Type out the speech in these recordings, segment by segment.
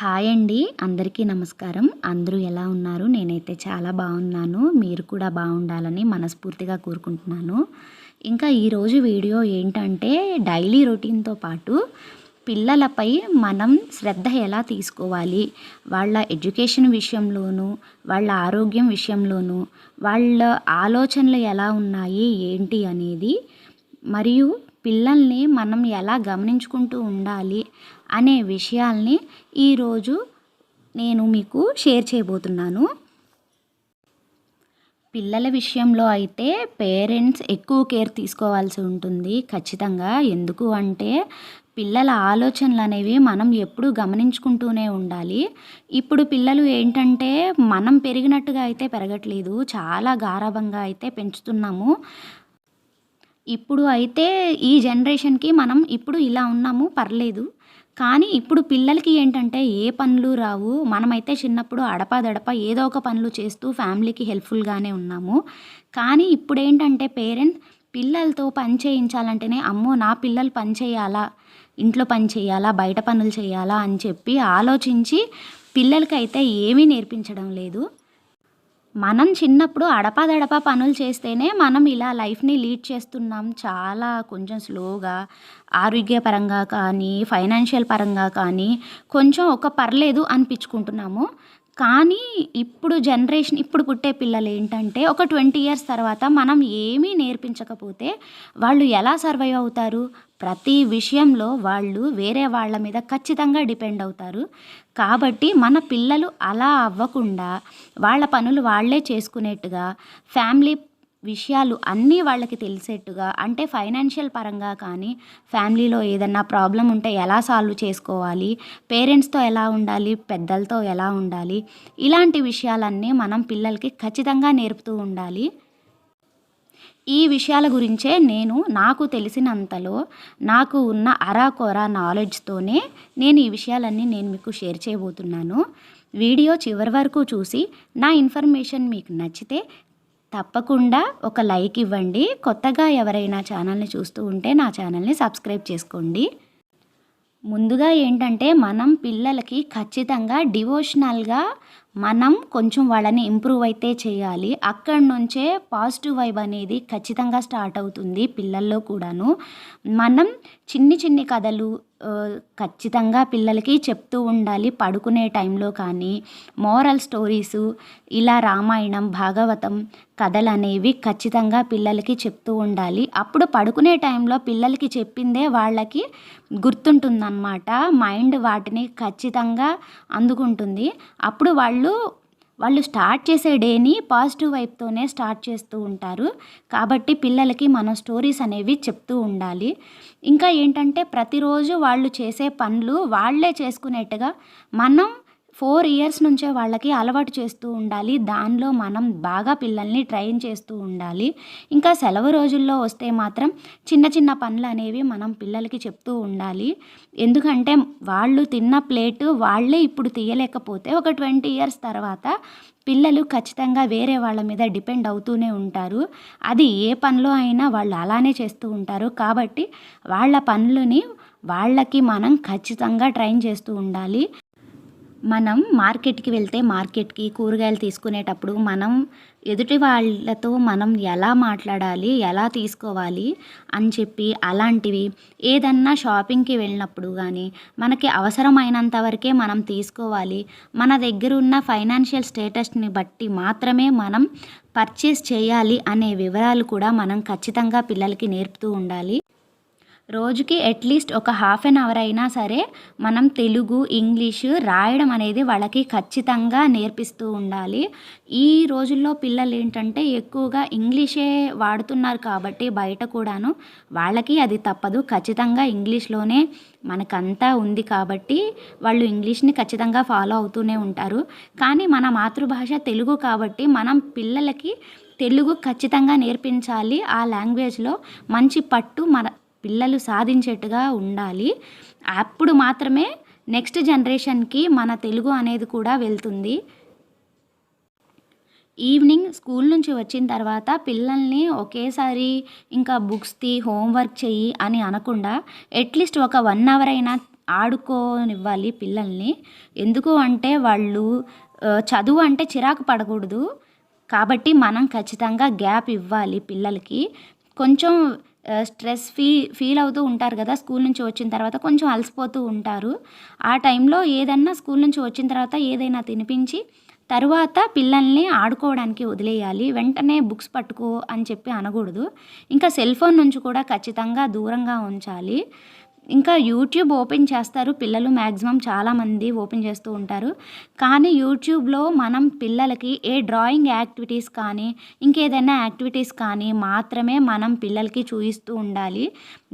Hi అండి. అందరికీ నమస్కారం. అందరూ ఎలా ఉన్నారు? నేనైతే చాలా బాగున్నాను. మీరు కూడా బాగుండాలని మనస్ఫూర్తిగా కోరుకుంటున్నాను. ఇంకా ఈరోజు వీడియో ఏంటంటే డైలీ రొటీన్తో పాటు పిల్లలపై మనం శ్రద్ధ ఎలా తీసుకోవాలి? వాళ్ళ ఎడ్యుకేషన్ విషయంలోనూ వాళ్ళ ఆరోగ్యం విషయంలోనూ వాళ్ళ ఆలోచనలు ఎలా ఉన్నాయి? ఏంటి అనేది మరియు పిల్లల్ని మనం ఎలా గమనించుకుంటూ ఉండాలి? అనే విషయాల్ని ఈరోజు నేను మీకు షేర్ చేయబోతున్నాను. పిల్లల విషయంలో అయితే పేరెంట్స్ ఎక్కువ కేర్ తీసుకోవాల్సి ఉంటుంది. ఖచ్చితంగా. ఎందుకు అంటే పిల్లల ఆలోచనలు అనేవి మనం ఎప్పుడు గమనించుకుంటూనే ఉండాలి. ఇప్పుడు పిల్లలు ఏంటంటే మనం పెరిగినట్టుగా అయితే పెరగట్లేదు. చాలా గారాభంగా అయితే పెంచుతున్నాము. ఇప్పుడు అయితే ఈ జనరేషన్కి మనం ఇప్పుడు ఇలా ఉన్నాము. పర్లేదు. కానీ ఇప్పుడు పిల్లలకి ఏంటంటే ఏ పనులు రావు. మనమైతే చిన్నప్పుడు అడపాదడప ఏదో ఒక పనులు చేస్తూ ఫ్యామిలీకి హెల్ప్ఫుల్గానే ఉన్నాము. కానీ ఇప్పుడు ఏంటంటే పేరెంట్స్ పిల్లలతో పని చేయించాలంటేనే అమ్మో నా పిల్లలు పని చేయాలా? ఇంట్లో పని చేయాలా? బయట పనులు చేయాలా? అని చెప్పి ఆలోచించి పిల్లలకైతే ఏమీ నేర్పించడం లేదు. మనం చిన్నప్పుడు అడపాదడపా పనులు చేస్తేనే మనం ఇలా లైఫ్ని లీడ్ చేస్తున్నాం. చాలా కొంచెం స్లోగా ఆరోగ్యపరంగా కానీ ఫైనాన్షియల్ పరంగా కానీ కొంచెం ఒక పర్లేదు అనిపించుకుంటున్నాము. కానీ ఇప్పుడు జనరేషన్ ఇప్పుడు పుట్టే పిల్లలు ఏంటంటే ఒక ట్వంటీ ఇయర్స్ తర్వాత మనం ఏమీ నేర్పించకపోతే వాళ్ళు ఎలా సర్వైవ్ అవుతారు? ప్రతి విషయంలో వాళ్ళు వేరే వాళ్ళ మీద ఖచ్చితంగా డిపెండ్ అవుతారు. కాబట్టి మన పిల్లలు అలా అవ్వకుండా వాళ్ళ పనులు వాళ్ళే చేసుకునేట్టుగా ఫ్యామిలీ విషయాలు అన్నీ వాళ్ళకి తెలిసేట్టుగా అంటే ఫైనాన్షియల్ పరంగా కానీ ఫ్యామిలీలో ఏదన్నా ప్రాబ్లం ఉంటే ఎలా సాల్వ్ చేసుకోవాలి పేరెంట్స్తో ఎలా ఉండాలి పెద్దలతో ఎలా ఉండాలి ఇలాంటి విషయాలన్నీ మనం పిల్లలకి ఖచ్చితంగా నేర్పుతూ ఉండాలి. ఈ విషయాల గురించే నేను నాకు తెలిసినంతలో నాకు ఉన్న అరాకొర నాలెడ్జ్తోనే నేను ఈ విషయాలన్నీ నేను మీకు షేర్ చేయబోతున్నాను. వీడియో చివరి వరకు చూసి నా ఇన్ఫర్మేషన్ మీకు నచ్చితే తప్పకుండా ఒక లైక్ ఇవ్వండి. కొత్తగా ఎవరైనా ఛానల్ని చూస్తూ ఉంటే నా ఛానల్ని సబ్స్క్రైబ్ చేసుకోండి. ముందుగా ఏంటంటే మనం పిల్లలకి ఖచ్చితంగా డివోషనల్గా మనం కొంచెం వాళ్ళని ఇంప్రూవ్ అయితే చేయాలి. అక్కడి నుంచే పాజిటివ్ వైబ్ అనేది ఖచ్చితంగా స్టార్ట్ అవుతుంది పిల్లల్లో కూడాను. మనం చిన్ని చిన్ని కథలు ఖచ్చితంగా పిల్లలకి చెప్తూ ఉండాలి. పడుకునే టైంలో కానీ మోరల్ స్టోరీసు ఇలా రామాయణం భాగవతం కథలు అనేవి ఖచ్చితంగా పిల్లలకి చెప్తూ ఉండాలి. అప్పుడు పడుకునే టైంలో పిల్లలకి చెప్పిందే వాళ్ళకి గుర్తుంటుందన్నమాట. మైండ్ వాటిని ఖచ్చితంగా అందుకుంటుంది. అప్పుడు వాళ్ళు వాళ్ళు స్టార్ట్ చేసే డేని పాజిటివ్ వైపుతోనే స్టార్ట్ చేస్తూ ఉంటారు. కాబట్టి పిల్లలకి మనం స్టోరీస్ అనేవి చెప్తూ ఉండాలి. ఇంకా ఏంటంటే ప్రతిరోజు వాళ్ళు చేసే పనులు వాళ్ళే చేసుకునేట్టుగా మనం ఫోర్ ఇయర్స్ నుంచే వాళ్ళకి అలవాటు చేస్తూ ఉండాలి. దానిలో మనం బాగా పిల్లల్ని ట్రైన్ చేస్తూ ఉండాలి. ఇంకా సెలవు రోజుల్లో వస్తే మాత్రం చిన్న చిన్న పనులు అనేవి మనం పిల్లలకి చెప్తూ ఉండాలి. ఎందుకంటే వాళ్ళు తిన్న ప్లేటు వాళ్ళే ఇప్పుడు తీయలేకపోతే ఒక ట్వంటీ ఇయర్స్ తర్వాత పిల్లలు ఖచ్చితంగా వేరే వాళ్ళ మీద డిపెండ్ అవుతూనే ఉంటారు. అది ఏ పనిలో అయినా వాళ్ళు అలానే చేస్తూ ఉంటారు. కాబట్టి వాళ్ళ పనులని వాళ్ళకి మనం ఖచ్చితంగా ట్రైన్ చేస్తూ ఉండాలి. మనం మార్కెట్కి వెళ్తే మార్కెట్కి కూరగాయలు తీసుకునేటప్పుడు మనం ఎదుటి వాళ్ళతో మనం ఎలా మాట్లాడాలి ఎలా తీసుకోవాలి అని చెప్పి అలాంటివి ఏదన్నా షాపింగ్కి వెళ్ళినప్పుడు కానీ మనకి అవసరమైనంత వరకే మనం తీసుకోవాలి. మన దగ్గర ఉన్న ఫైనాన్షియల్ స్టేటస్ని బట్టి మాత్రమే మనం పర్చేస్ చేయాలి అనే వివరాలు కూడా మనం ఖచ్చితంగా పిల్లలకి నేర్పుతూ ఉండాలి. రోజుకి అట్లీస్ట్ ఒక హాఫ్ అన్ అవర్ అయినా సరే మనం తెలుగు ఇంగ్లీషు రాయడం అనేది వాళ్ళకి ఖచ్చితంగా నేర్పిస్తూ ఉండాలి. ఈ రోజుల్లో పిల్లలు ఏంటంటే ఎక్కువగా ఇంగ్లీషే వాడుతున్నారు కాబట్టి బయట కూడాను వాళ్ళకి అది తప్పదు. ఖచ్చితంగా ఇంగ్లీష్లోనే మనకంతా ఉంది కాబట్టి వాళ్ళు ఇంగ్లీష్ని ఖచ్చితంగా ఫాలో అవుతూనే ఉంటారు. కానీ మన మాతృభాష తెలుగు కాబట్టి మనం పిల్లలకి తెలుగు ఖచ్చితంగా నేర్పించాలి. ఆ లాంగ్వేజ్లో మంచి పట్టు మన పిల్లలు సాధించేట్టుగా ఉండాలి. అప్పుడు మాత్రమే నెక్స్ట్ జనరేషన్కి మన తెలుగు అనేది కూడా వెళ్తుంది. ఈవినింగ్ స్కూల్ నుంచి వచ్చిన తర్వాత పిల్లల్ని ఒకేసారి ఇంకా బుక్స్ తీ హోంవర్క్ చెయ్యి అని అనకుండా అట్లీస్ట్ ఒక వన్ అవర్ అయినా ఆడుకోనివ్వాలి పిల్లల్ని. ఎందుకు అంటే వాళ్ళు చదువు అంటే చిరాకు పడకూడదు. కాబట్టి మనం ఖచ్చితంగా గ్యాప్ ఇవ్వాలి పిల్లలకి. కొంచెం స్ట్రెస్ ఫీ ఫీల్ అవుతూ ఉంటారు కదా స్కూల్ నుంచి వచ్చిన తర్వాత కొంచెం అలసిపోతూ ఉంటారు. ఆ టైంలో ఏదన్నా స్కూల్ నుంచి వచ్చిన తర్వాత ఏదైనా తినిపించి తరువాత పిల్లల్ని ఆడుకోవడానికి వదిలేయాలి. వెంటనే బుక్స్ పట్టుకో అని చెప్పి అనకూడదు. ఇంకా సెల్ ఫోన్ నుంచి కూడా ఖచ్చితంగా దూరంగా ఉంచాలి. ఇంకా యూట్యూబ్ ఓపెన్ చేస్తారు పిల్లలు మ్యాక్సిమం చాలామంది ఓపెన్ చేస్తూ ఉంటారు. కానీ యూట్యూబ్లో మనం పిల్లలకి ఏ డ్రాయింగ్ యాక్టివిటీస్ కానీ ఇంకేదైనా యాక్టివిటీస్ కానీ మాత్రమే మనం పిల్లలకి చూపిస్తూ ఉండాలి.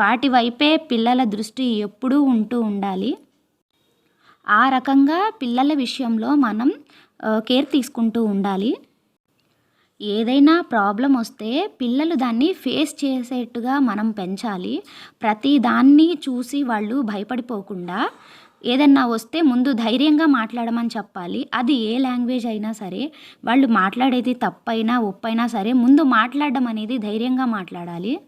వాటి వైపే పిల్లల దృష్టి ఎప్పుడూ ఉంటూ ఉండాలి. ఆ రకంగా పిల్లల విషయంలో మనం కేర్ తీసుకుంటూ ఉండాలి. ఏదైనా ప్రాబ్లం వస్తే పిల్లలు దాన్ని ఫేస్ చేసేట్టుగా మనం పెంచాలి. ప్రతి దాన్ని చూసి వాళ్ళు భయపడిపోకుండా ఏదన్నా వస్తే ముందు ధైర్యంగా మాట్లాడమని చెప్పాలి. అది ఏ లాంగ్వేజ్ అయినా సరే వాళ్ళు మాట్లాడేది తప్పైనా ఒప్పైనా సరే ముందు మాట్లాడడం అనేది ధైర్యంగా మాట్లాడాలి.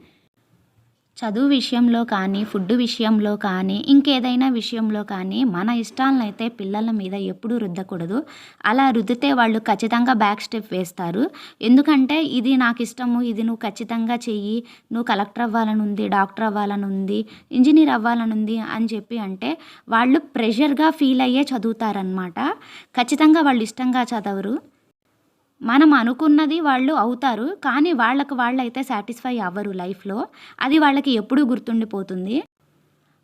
చదువు విషయంలో కానీ ఫుడ్ విషయంలో కానీ ఇంకేదైనా విషయంలో కానీ మన ఇష్టాలను అయితే పిల్లల మీద ఎప్పుడూ రుద్దకూడదు. అలా రుద్దితే వాళ్ళు ఖచ్చితంగా బ్యాక్ స్టెప్ వేస్తారు. ఎందుకంటే ఇది నాకు ఇష్టము ఇది నువ్వు ఖచ్చితంగా చెయ్యి నువ్వు కలెక్టర్ అవ్వాలని ఉంది డాక్టర్ అవ్వాలని ఉంది ఇంజనీర్ అవ్వాలని ఉంది అని చెప్పి అంటే వాళ్ళు ప్రెషర్గా ఫీల్ అయ్యే చదువుతారనమాట ఖచ్చితంగా వాళ్ళు ఇష్టంగా చదవరు. మనం అనుకున్నది వాళ్ళు అవుతారు కానీ వాళ్ళకు వాళ్ళైతే సాటిస్ఫై అవ్వరు లైఫ్లో. అది వాళ్ళకి ఎప్పుడూ గుర్తుండిపోతుంది.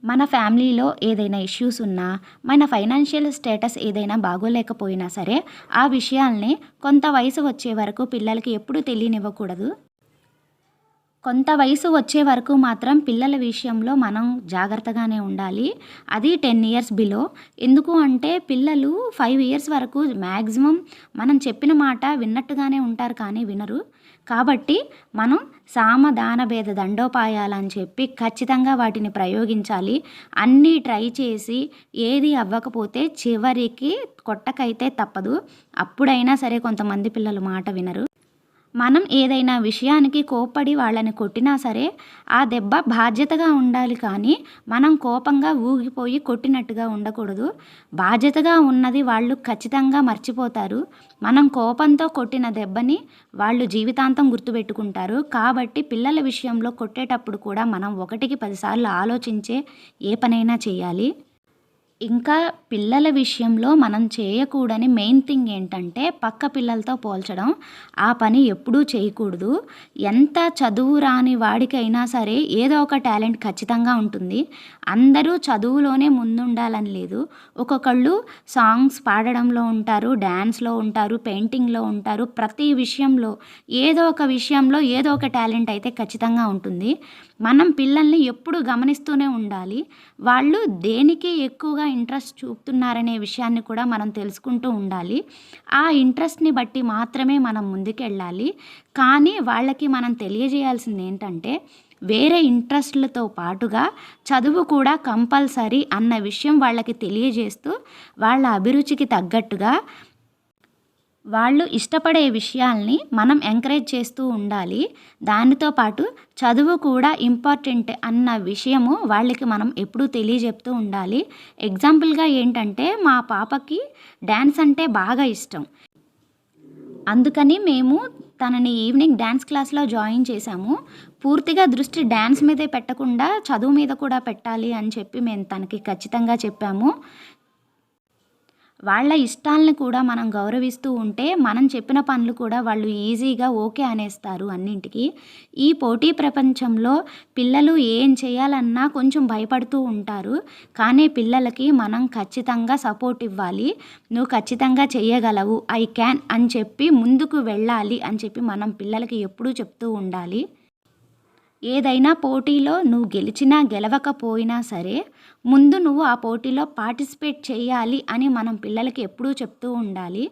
మన ఫ్యామిలీలో ఏదైనా ఇష్యూస్ ఉన్నా మన ఫైనాన్షియల్ స్టేటస్ ఏదైనా బాగోలేకపోయినా సరే ఆ విషయాల్ని కొంత వయసు వచ్చే వరకు పిల్లలకి ఎప్పుడూ తెలియనివ్వకూడదు. కొంత వయసు వచ్చే వరకు మాత్రం పిల్లల విషయంలో మనం జాగ్రత్తగానే ఉండాలి. అది టెన్ ఇయర్స్ బిలో. ఎందుకు అంటే పిల్లలు ఫైవ్ ఇయర్స్ వరకు మ్యాక్సిమం మనం చెప్పిన మాట విన్నట్టుగానే ఉంటారు కానీ వినరు. కాబట్టి మనం సామదాన భేద దండోపాయాలని చెప్పి ఖచ్చితంగా వాటిని ప్రయోగించాలి. అన్నీ ట్రై చేసి ఏది అవ్వకపోతే చివరికి కొట్టకైతే తప్పదు. అప్పుడైనా సరే కొంతమంది పిల్లలు మాట వినరు. మనం ఏదైనా విషయానికి కోప్పడి వాళ్ళని కొట్టినా సరే ఆ దెబ్బ బాధ్యతగా ఉండాలి కానీ మనం కోపంగా ఊగిపోయి కొట్టినట్టుగా ఉండకూడదు. బాధ్యతగా ఉన్నది వాళ్ళు ఖచ్చితంగా మర్చిపోతారు. మనం కోపంతో కొట్టిన దెబ్బని వాళ్ళు జీవితాంతం గుర్తుపెట్టుకుంటారు. కాబట్టి పిల్లల విషయంలో కొట్టేటప్పుడు కూడా మనం ఒకటికి పదిసార్లు ఆలోచించే ఏ పనైనా చేయాలి. ఇంకా పిల్లల విషయంలో మనం చేయకూడని మెయిన్ థింగ్ ఏంటంటే పక్క పిల్లలతో పోల్చడం. ఆ పని ఎప్పుడూ చేయకూడదు. ఎంత చదువు రాని వాడికైనా సరే ఏదో ఒక టాలెంట్ ఖచ్చితంగా ఉంటుంది. అందరూ చదువులోనే ముందుండాలని లేదు. ఒక్కొక్కళ్ళు సాంగ్స్ పాడడంలో ఉంటారు డ్యాన్స్లో ఉంటారు పెయింటింగ్లో ఉంటారు. ప్రతి విషయంలో ఏదో ఒక విషయంలో ఏదో ఒక టాలెంట్ అయితే ఖచ్చితంగా ఉంటుంది. మనం పిల్లల్ని ఎప్పుడు గమనిస్తూనే ఉండాలి. వాళ్ళు దేనికి ఎక్కువగా ఇంట్రెస్ట్ చూపుతున్నారనే విషయాన్ని కూడా మనం తెలుసుకుంటూ ఉండాలి. ఆ ఇంట్రెస్ట్ని బట్టి మాత్రమే మనం ముందుకెళ్ళాలి. కానీ వాళ్ళకి మనం తెలియజేయాల్సింది ఏంటంటే వేరే ఇంట్రెస్ట్లతో పాటుగా చదువు కూడా కంపల్సరీ అన్న విషయం వాళ్ళకి తెలియజేస్తూ వాళ్ళ అభిరుచికి తగ్గట్టుగా వాళ్ళు ఇష్టపడే విషయాల్ని మనం ఎంకరేజ్ చేస్తూ ఉండాలి. దానితో పాటు చదువు కూడా ఇంపార్టెంట్ అన్న విషయము వాళ్ళకి మనం ఎప్పుడూ తెలియజెప్తూ ఉండాలి. ఎగ్జాంపుల్గా ఏంటంటే మా పాపకి డ్యాన్స్ అంటే బాగా ఇష్టం. అందుకని మేము తనని ఈవినింగ్ డ్యాన్స్ క్లాస్లో జాయిన్ చేశాము. పూర్తిగా దృష్టి డ్యాన్స్ మీదే పెట్టకుండా చదువు మీద కూడా పెట్టాలి అని చెప్పి మేము తనకి ఖచ్చితంగా చెప్పాము. వాళ్ళ ఇష్టాలను కూడా మనం గౌరవిస్తూ ఉంటే మనం చెప్పిన పనులు కూడా వాళ్ళు ఈజీగా ఓకే అనేస్తారు అన్నింటికి. ఈ పోటీ ప్రపంచంలో పిల్లలు ఏం చేయాలన్నా కొంచెం భయపడుతూ ఉంటారు. కానీ పిల్లలకి మనం ఖచ్చితంగా సపోర్ట్ ఇవ్వాలి. నువ్వు ఖచ్చితంగా చేయగలవు. ఐ క్యాన్ అని చెప్పి ముందుకు వెళ్ళాలి అని చెప్పి మనం పిల్లలకి ఎప్పుడూ చెప్తూ ఉండాలి. ఏదైనా పోటీలో నువ్వు గెలిచినా గెలవకపోయినా సరే ముందు నువ్వు ఆ పోటీలో పార్టిసిపేట్ చేయాలి అని మనం పిల్లలకి ఎప్పుడూ చెప్తూ ఉండాలి.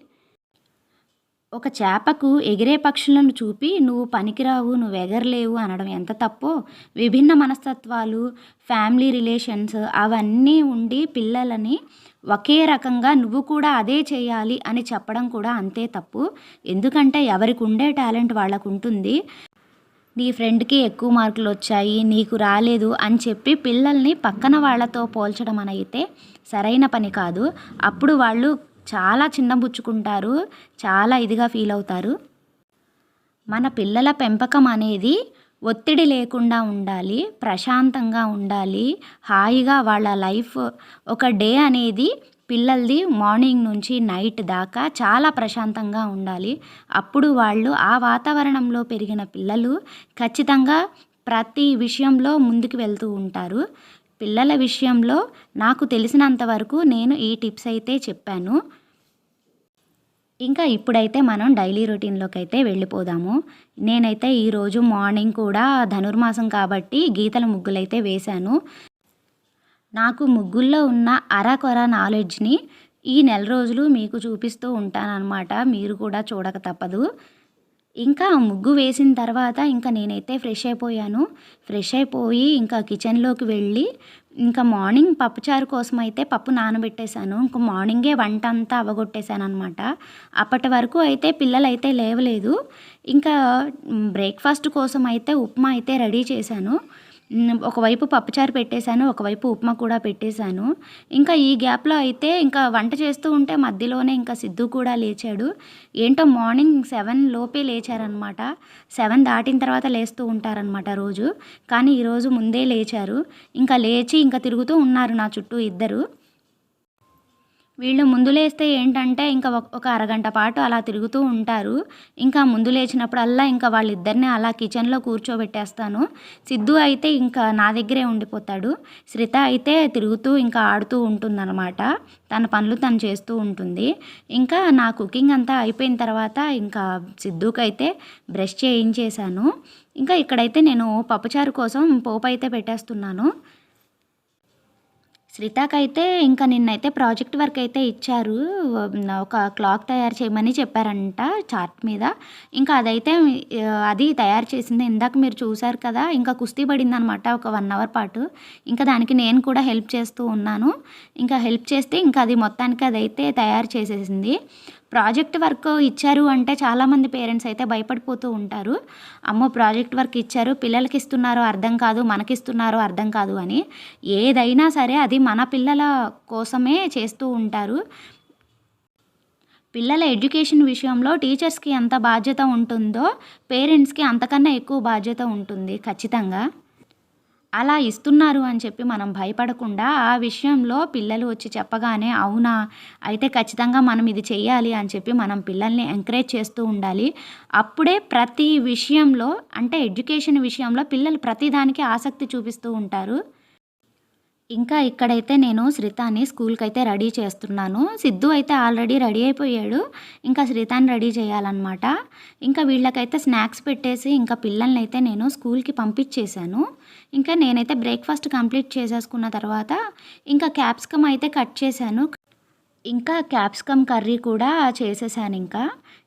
ఒక చేపకు ఎగిరే పక్షులను చూపి నువ్వు పనికిరావు నువ్వు ఎగరలేవు అనడం ఎంత తప్పో విభిన్న మనస్తత్వాలు ఫ్యామిలీ రిలేషన్స్ అవన్నీ ఉండి పిల్లలని ఒకే రకంగా నువ్వు కూడా అదే చేయాలి అని చెప్పడం కూడా అంతే తప్పు. ఎందుకంటే ఎవరికి ఉండే టాలెంట్ వాళ్ళకు ఉంటుంది. నీ ఫ్రెండ్కి ఎక్కువ మార్కులు వచ్చాయి నీకు రాలేదు అని చెప్పి పిల్లల్ని పక్కన వాళ్ళతో పోల్చడం అయితే సరైన పని కాదు. అప్పుడు వాళ్ళు చాలా చిన్నబుచ్చుకుంటారు చాలా ఇదిగా ఫీల్ అవుతారు. మన పిల్లల పెంపకం అనేది ఒత్తిడి లేకుండా ఉండాలి ప్రశాంతంగా ఉండాలి హాయిగా వాళ్ళ లైఫ్ ఒక డే అనేది పిల్లలది మార్నింగ్ నుంచి నైట్ దాకా చాలా ప్రశాంతంగా ఉండాలి. అప్పుడు వాళ్ళు ఆ వాతావరణంలో పెరిగిన పిల్లలు ఖచ్చితంగా ప్రతి విషయంలో ముందుకు వెళ్తూ ఉంటారు. పిల్లల విషయంలో నాకు తెలిసినంత వరకు నేను ఈ టిప్స్ అయితే చెప్పాను. ఇంకా ఇప్పుడైతే మనం డైలీ రొటీన్లోకి అయితే వెళ్ళిపోదాము. నేనైతే ఈరోజు మార్నింగ్ కూడా ధనుర్మాసం కాబట్టి గీతల ముగ్గులైతే వేశాను. నాకు ముగ్గుల్లో ఉన్న అరకొర నాలెడ్జ్ని ఈ నెల రోజులు మీకు చూపిస్తూ ఉంటానన్నమాట. మీరు కూడా చూడక తప్పదు. ఇంకా ముగ్గు వేసిన తర్వాత ఇంకా నేనైతే ఫ్రెష్ అయిపోయాను. ఫ్రెష్ అయిపోయి ఇంకా కిచెన్లోకి వెళ్ళి ఇంకా మార్నింగ్ పప్పుచారు కోసం అయితే పప్పు నానబెట్టేశాను. ఇంకా మార్నింగే వంట అంతా అవగొట్టేశాను అనమాట అప్పటి వరకు అయితే పిల్లలు అయితే లేవలేదు. ఇంకా బ్రేక్ఫాస్ట్ కోసం అయితే ఉప్మా అయితే రెడీ చేశాను. ఒకవైపు పప్పుచారు పెట్టేశాను ఒకవైపు ఉప్మా కూడా పెట్టేశాను. ఇంకా ఈ గ్యాప్లో అయితే ఇంకా వంట చేస్తూ ఉంటే మధ్యలోనే ఇంకా సిద్ధు కూడా లేచాడు. ఏంటో మార్నింగ్ సెవెన్ లోపే లేచారనమాట సెవెన్ దాటిన తర్వాత లేస్తూ ఉంటారనమాట రోజు. కానీ ఈరోజు ముందే లేచారు. ఇంకా లేచి ఇంకా తిరుగుతూ ఉన్నారు నా చుట్టూ ఇద్దరు. వీళ్ళు ముందు లేస్తే ఏంటంటే ఇంకా ఒక అరగంట పాటు అలా తిరుగుతూ ఉంటారు. ఇంకా ముందు లేచినప్పుడల్లా ఇంకా వాళ్ళిద్దరిని అలా కిచెన్లో కూర్చోబెట్టేస్తాను. సిద్ధు అయితే ఇంకా నా దగ్గరే ఉండిపోతాడు. శ్రిత అయితే తిరుగుతూ ఇంకా ఆడుతూ ఉంటుందన్నమాట. తన పనులు తను చేస్తూ ఉంటుంది. ఇంకా నా కుకింగ్ అంతా అయిపోయిన తర్వాత ఇంకా సిద్ధుకైతే బ్రష్ చేయించేశాను. ఇంకా ఇక్కడైతే నేను పప్పుచారు కోసం పోపు అయితే పెట్టేస్తున్నాను. శ్రీతాకైతే ఇంకా నిన్నైతే ప్రాజెక్ట్ వర్క్ అయితే ఇచ్చారు. ఒక క్లాక్ తయారు చేయమని చెప్పారంట చార్ట్ మీద. ఇంకా అదైతే అది తయారు చేసింది. ఇందాక మీరు చూశారు కదా ఇంకా కుస్తీ పడింది అనమాట ఒక వన్ అవర్ పాటు. ఇంకా దానికి నేను కూడా హెల్ప్ చేస్తూ ఉన్నాను. ఇంకా హెల్ప్ చేస్తే ఇంకా అది మొత్తానికి అదైతే తయారు చేసేసింది. ప్రాజెక్ట్ వర్క్ ఇచ్చారు అంటే చాలామంది పేరెంట్స్ అయితే భయపడిపోతూ ఉంటారు. అమ్మో ప్రాజెక్ట్ వర్క్ ఇచ్చారు పిల్లలకి ఇస్తున్నారో అర్థం కాదు మనకిస్తున్నారో అర్థం కాదు అని. ఏదైనా సరే అది మన పిల్లల కోసమే చేస్తూ ఉంటారు. పిల్లల ఎడ్యుకేషన్ విషయంలో టీచర్స్కి ఎంత బాధ్యత ఉంటుందో పేరెంట్స్కి అంతకన్నా ఎక్కువ బాధ్యత ఉంటుంది ఖచ్చితంగా. అలా ఇస్తున్నారు అని చెప్పి మనం భయపడకుండా ఆ విషయంలో పిల్లలు వచ్చి చెప్పగానే అవునా? అయితే ఖచ్చితంగా మనం ఇది చేయాలి అని చెప్పి మనం పిల్లల్ని ఎంకరేజ్ చేస్తూ ఉండాలి. అప్పుడే ప్రతి విషయంలో అంటే ఎడ్యుకేషన్ విషయంలో పిల్లలు ప్రతిదానికి ఆసక్తి చూపిస్తూ ఉంటారు. ఇంకా ఇక్కడైతే నేను శ్రీతాన్ని స్కూల్కి అయితే రెడీ చేస్తున్నాను. సిద్ధు అయితే ఆల్రెడీ రెడీ అయిపోయాడు. ఇంకా శ్రీతాన్ని రెడీ చేయాలన్నమాట. ఇంకా వీళ్ళకైతే స్నాక్స్ పెట్టేసి ఇంకా పిల్లల్ని అయితే నేను స్కూల్కి పంపించేశాను. ఇంకా నేనైతే బ్రేక్ఫాస్ట్ కంప్లీట్ చేసేసుకున్న తర్వాత ఇంకా క్యాప్సికమ్ అయితే కట్ చేశాను. ఇంకా క్యాప్సికమ్ కర్రీ కూడా చేసేసాను ఇంకా.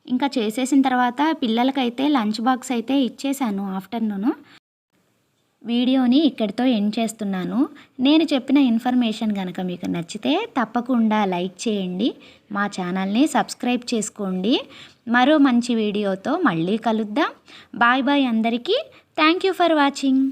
ఇంకా చేసేసిన తర్వాత పిల్లలకైతే లంచ్ బాక్స్ అయితే ఇచ్చేసాను ఆఫ్టర్నూన్ వీడియోని ఇక్కడితో ఎండ్ చేస్తున్నాను. నేను చెప్పిన ఇన్ఫర్మేషన్ కనుక మీకు నచ్చితే తప్పకుండా లైక్ చేయండి. మా ఛానల్ని సబ్స్క్రైబ్ చేసుకోండి. మరో మంచి వీడియోతో మళ్ళీ కలుద్దాం. బాయ్ బాయ్ అందరికీ. Thank you for watching